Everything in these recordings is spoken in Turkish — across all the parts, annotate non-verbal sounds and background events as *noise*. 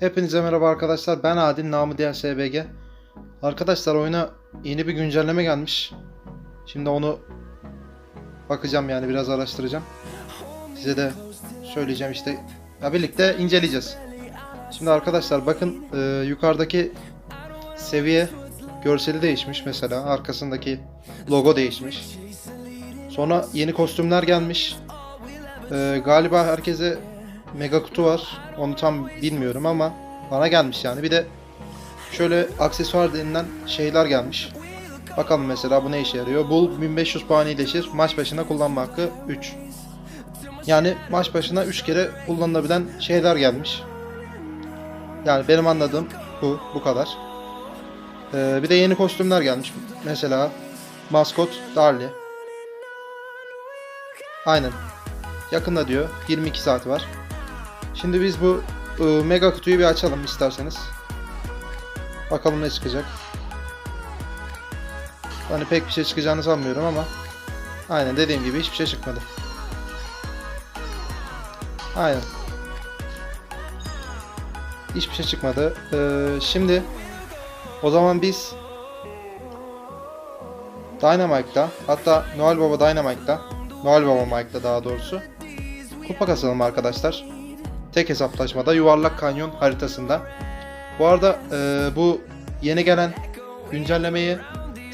Hepinize merhaba arkadaşlar. Ben Adil, namı diğer SBG. Arkadaşlar oyuna yeni bir güncelleme gelmiş. Şimdi onu bakacağım yani biraz araştıracağım. Size de söyleyeceğim işte. Ya birlikte inceleyeceğiz. Şimdi arkadaşlar bakın e, yukarıdaki seviye görseli değişmiş mesela. Arkasındaki logo değişmiş. Sonra yeni kostümler gelmiş. E, galiba herkese mega kutu var. Onu tam bilmiyorum ama bana gelmiş yani. Bir de şöyle aksesuar denilen şeyler gelmiş. Bakalım mesela bu ne işe yarıyor. Bul 1500 puan iyileşir. Maç başına kullanma hakkı 3. Yani maç başına 3 kere kullanılabilen şeyler gelmiş. Yani benim anladığım bu. Bu kadar. Ee, bir de yeni kostümler gelmiş. Mesela maskot Darly. Aynen. Yakında diyor. 22 saat var. Şimdi biz bu e, mega kutuyu bir açalım isterseniz. Bakalım ne çıkacak. Hani pek bir şey çıkacağını sanmıyorum ama aynen dediğim gibi hiçbir şey çıkmadı. Aynen. Hiçbir şey çıkmadı. Ee, şimdi o zaman biz Dynamite'da hatta Noel Baba Dynamite'da Noel Baba Mike'da daha doğrusu kupa kasalım arkadaşlar tek hesaplaşmada yuvarlak kanyon haritasında. Bu arada e, bu yeni gelen güncellemeyi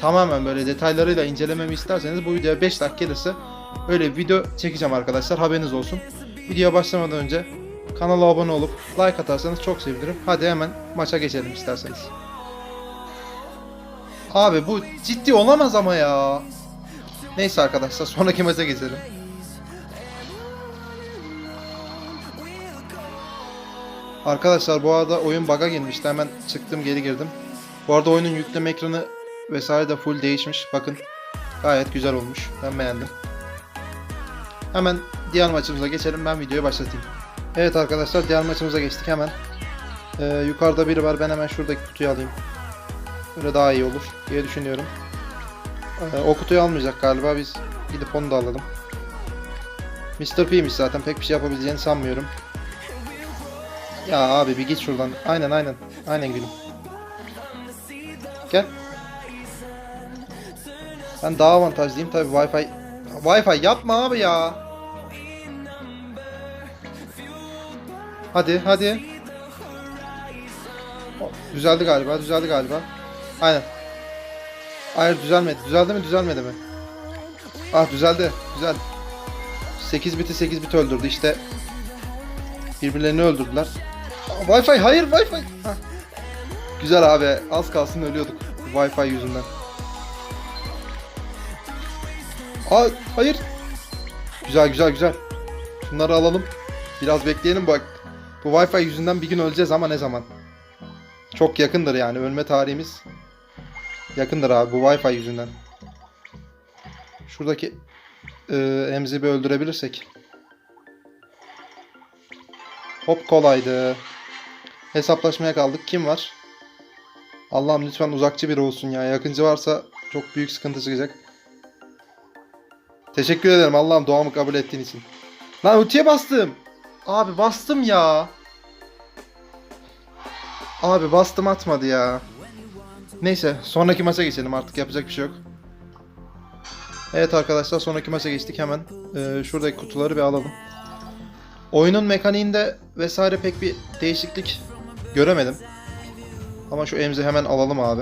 tamamen böyle detaylarıyla incelememi isterseniz bu videoya 5 dakika gelirse öyle bir video çekeceğim arkadaşlar haberiniz olsun. Videoya başlamadan önce kanala abone olup like atarsanız çok sevinirim. Hadi hemen maça geçelim isterseniz. Abi bu ciddi olamaz ama ya. Neyse arkadaşlar sonraki maça geçelim. Arkadaşlar bu arada oyun bug'a girmişti. Hemen çıktım geri girdim. Bu arada oyunun yükleme ekranı vesaire de full değişmiş. Bakın gayet güzel olmuş. Ben beğendim. Hemen diğer maçımıza geçelim. Ben videoyu başlatayım. Evet arkadaşlar diğer maçımıza geçtik hemen. Ee, yukarıda biri var. Ben hemen şuradaki kutuyu alayım. Böyle daha iyi olur diye düşünüyorum. Ee, o kutuyu almayacak galiba. Biz gidip onu da alalım. Mr. P'miş zaten. Pek bir şey yapabileceğini sanmıyorum. Ya abi bir git şuradan. Aynen aynen. Aynen gülüm. Gel. Ben daha avantajlıyım tabi Wi-Fi. Wi-Fi yapma abi ya. Hadi hadi. Düzeldi galiba düzeldi galiba. Aynen. Hayır düzelmedi. Düzeldi mi düzelmedi mi? Ah düzeldi. Güzel. 8 biti 8 bit öldürdü işte. Birbirlerini öldürdüler. Wi-Fi hayır Wi-Fi. Güzel abi az kalsın ölüyorduk Wi-Fi yüzünden. Aa, hayır. Güzel güzel güzel. Şunları alalım. Biraz bekleyelim bak. Bu Wi-Fi yüzünden bir gün öleceğiz ama ne zaman? Çok yakındır yani ölme tarihimiz. Yakındır abi bu Wi-Fi yüzünden. Şuradaki e, emzi bir öldürebilirsek. Hop kolaydı. Hesaplaşmaya kaldık. Kim var? Allah'ım lütfen uzakçı biri olsun ya. Yakıncı varsa çok büyük sıkıntı çıkacak. Teşekkür ederim Allah'ım duamı kabul ettiğin için. Lan ultiye bastım. Abi bastım ya. Abi bastım atmadı ya. Neyse sonraki maça geçelim artık yapacak bir şey yok. Evet arkadaşlar sonraki maça geçtik hemen. Ee, şuradaki kutuları bir alalım. Oyunun mekaniğinde vesaire pek bir değişiklik göremedim. Ama şu emzi hemen alalım abi.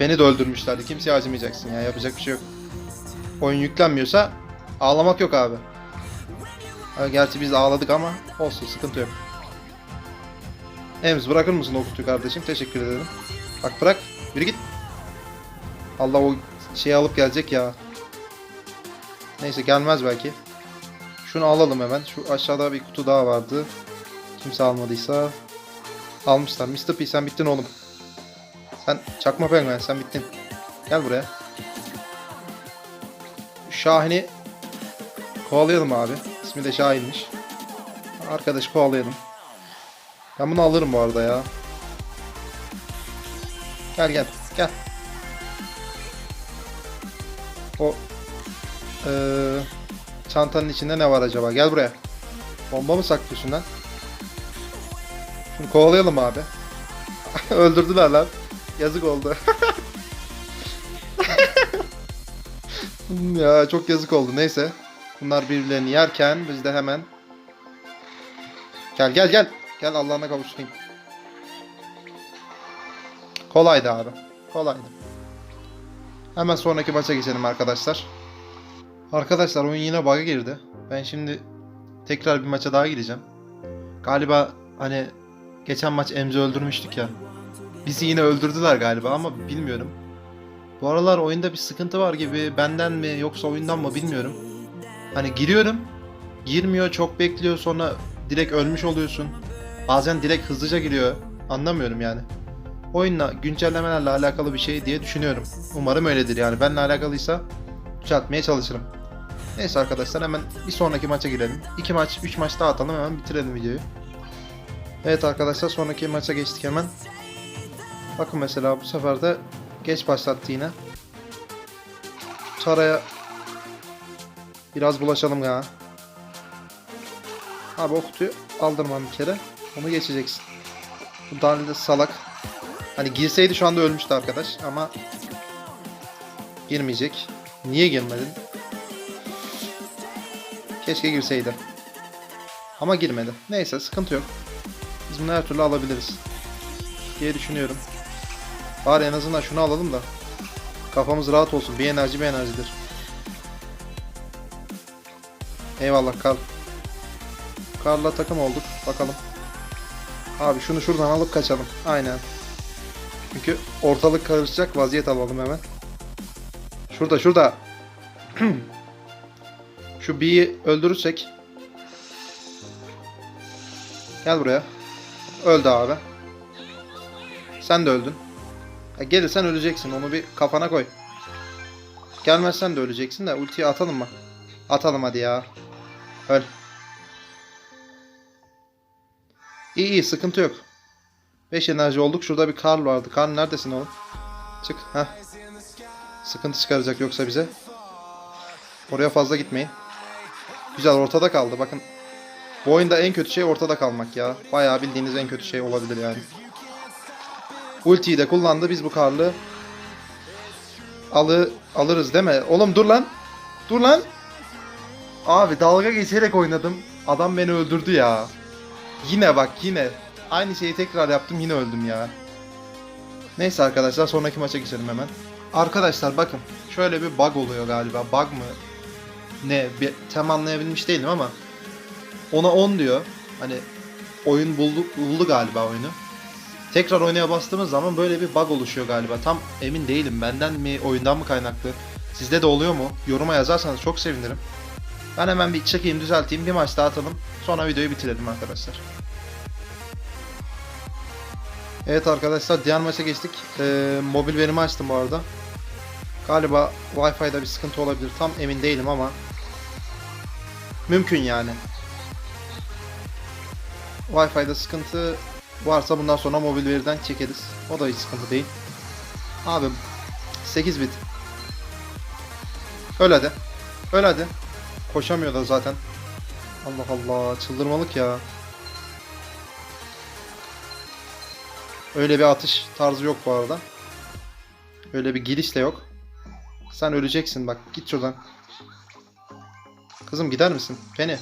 Beni de öldürmüşlerdi. Kimseye acımayacaksın ya. Yapacak bir şey yok. Oyun yüklenmiyorsa ağlamak yok abi. Gerçi biz ağladık ama olsun sıkıntı yok. Emz bırakır mısın o kutuyu kardeşim? Teşekkür ederim. Bak bırak. Yürü git. Allah o şeyi alıp gelecek ya. Neyse gelmez belki. Şunu alalım hemen. Şu aşağıda bir kutu daha vardı. Kimse almadıysa. Almışlar. Mr. P sen bittin oğlum. Sen çakma penguen sen bittin. Gel buraya. Şahin'i kovalayalım abi. İsmi de Şahin'miş. Arkadaş kovalayalım. Ben bunu alırım bu arada ya. Gel gel gel. O eee çantanın içinde ne var acaba? Gel buraya. Bomba mı saklıyorsun lan? Kovalayalım abi. *laughs* Öldürdüler lan. Yazık oldu. *laughs* ya çok yazık oldu. Neyse. Bunlar birbirlerini yerken biz de hemen Gel gel gel. Gel Allah'ına kavuşturayım. Kolaydı abi. Kolaydı. Hemen sonraki maça geçelim arkadaşlar. Arkadaşlar oyun yine bug'a girdi. Ben şimdi tekrar bir maça daha gideceğim. Galiba hani geçen maç Emzi öldürmüştük ya. Bizi yine öldürdüler galiba ama bilmiyorum. Bu aralar oyunda bir sıkıntı var gibi. Benden mi yoksa oyundan mı bilmiyorum. Hani giriyorum. Girmiyor çok bekliyor sonra direkt ölmüş oluyorsun. Bazen direkt hızlıca giriyor. Anlamıyorum yani. Oyunla güncellemelerle alakalı bir şey diye düşünüyorum. Umarım öyledir yani. Benimle alakalıysa düzeltmeye çalışırım. Neyse arkadaşlar hemen bir sonraki maça girelim. 2 maç, 3 maç daha atalım hemen bitirelim videoyu. Evet arkadaşlar sonraki maça geçtik hemen. Bakın mesela bu sefer de geç başlattı yine. Çaraya biraz bulaşalım ya. Abi o kutuyu aldırmam bir kere. Onu geçeceksin. Bu Daniel salak. Hani girseydi şu anda ölmüştü arkadaş ama girmeyecek. Niye girmedin? Keşke girseydi. Ama girmedi. Neyse sıkıntı yok. Biz bunu her türlü alabiliriz. Diye düşünüyorum. Bari en azından şunu alalım da. Kafamız rahat olsun. Bir enerji bir enerjidir. Eyvallah Karl. Karl'la takım olduk. Bakalım. Abi şunu şuradan alıp kaçalım. Aynen. Çünkü ortalık karışacak. Vaziyet alalım hemen. Şurada şurada. *clears throat* Şu B'yi öldürürsek. Gel buraya. Öldü abi. Sen de öldün. Ya gelirsen öleceksin. Onu bir kafana koy. Gelmezsen de öleceksin de ultiyi atalım mı? Atalım hadi ya. Öl. İyi iyi sıkıntı yok. 5 enerji olduk. Şurada bir Karl vardı. Karl neredesin oğlum? Çık. Heh. Sıkıntı çıkaracak yoksa bize. Oraya fazla gitmeyin. Güzel ortada kaldı. Bakın. Bu oyunda en kötü şey ortada kalmak ya. Bayağı bildiğiniz en kötü şey olabilir yani. Ultiyi de kullandı. Biz bu Karl'ı alı alırız mi? Oğlum dur lan. Dur lan. Abi dalga geçerek oynadım. Adam beni öldürdü ya. Yine bak yine. Aynı şeyi tekrar yaptım yine öldüm ya. Neyse arkadaşlar sonraki maça geçelim hemen. Arkadaşlar bakın şöyle bir bug oluyor galiba. Bug mı? Ne? Bir, tam anlayabilmiş değilim ama. Ona 10 diyor. Hani oyun buldu, buldu galiba oyunu. Tekrar oynaya bastığımız zaman böyle bir bug oluşuyor galiba. Tam emin değilim. Benden mi oyundan mı kaynaklı? Sizde de oluyor mu? Yoruma yazarsanız çok sevinirim. Ben hemen bir çekeyim düzelteyim bir maç daha atalım. Sonra videoyu bitirelim arkadaşlar. Evet arkadaşlar diğer maça geçtik. Ee, mobil verimi açtım bu arada. Galiba Wi-Fi'de bir sıkıntı olabilir. Tam emin değilim ama mümkün yani. Wi-Fi'de sıkıntı varsa bundan sonra mobil veriden çekeriz. O da hiç sıkıntı değil. Abi 8 bit. Öyle hadi. Öyle hadi. Koşamıyor da zaten. Allah Allah çıldırmalık ya. Öyle bir atış tarzı yok bu arada. Öyle bir giriş de yok. Sen öleceksin bak git şuradan. Kızım gider misin? Penny.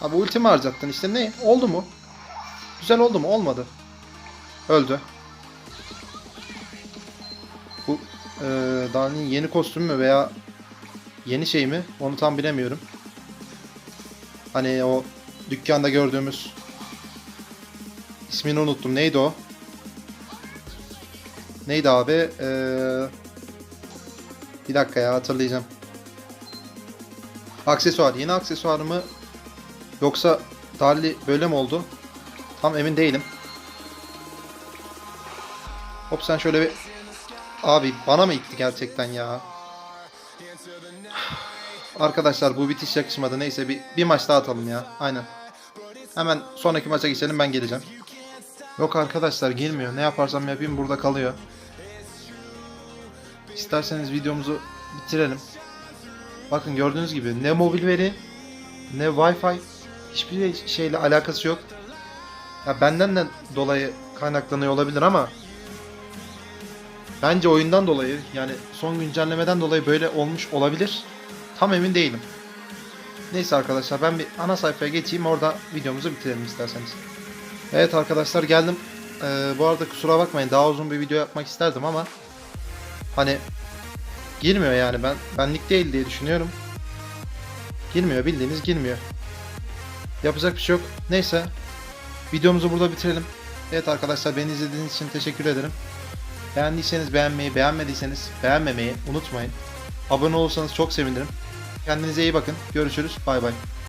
Abi ultimi harcattın işte ne? Oldu mu? Güzel oldu mu? Olmadı. Öldü. Bu e, Dani'nin yeni kostümü mü veya yeni şey mi? Onu tam bilemiyorum. Hani o dükkanda gördüğümüz ismini unuttum. Neydi o? Neydi abi? Ee, bir dakika ya hatırlayacağım. Aksesuar. Yeni aksesuar mı? Yoksa Dali böyle mi oldu? Tam emin değilim. Hop sen şöyle bir... Abi bana mı itti gerçekten ya? Arkadaşlar bu bitiş yakışmadı. Neyse bir, bir maç daha atalım ya. Aynen. Hemen sonraki maça geçelim ben geleceğim. Yok arkadaşlar girmiyor. Ne yaparsam yapayım burada kalıyor. İsterseniz videomuzu bitirelim. Bakın gördüğünüz gibi ne mobil veri ne Wi-Fi hiçbir şeyle alakası yok. Ya benden de dolayı kaynaklanıyor olabilir ama bence oyundan dolayı yani son güncellemeden dolayı böyle olmuş olabilir. Tam emin değilim. Neyse arkadaşlar ben bir ana sayfaya geçeyim orada videomuzu bitirelim isterseniz. Evet arkadaşlar geldim. Ee, bu arada kusura bakmayın daha uzun bir video yapmak isterdim ama hani girmiyor yani ben benlik değil diye düşünüyorum. Girmiyor bildiğiniz girmiyor. Yapacak bir şey yok. Neyse videomuzu burada bitirelim. Evet arkadaşlar beni izlediğiniz için teşekkür ederim. Beğendiyseniz beğenmeyi, beğenmediyseniz beğenmemeyi unutmayın. Abone olursanız çok sevinirim. Kendinize iyi bakın. Görüşürüz. Bay bay.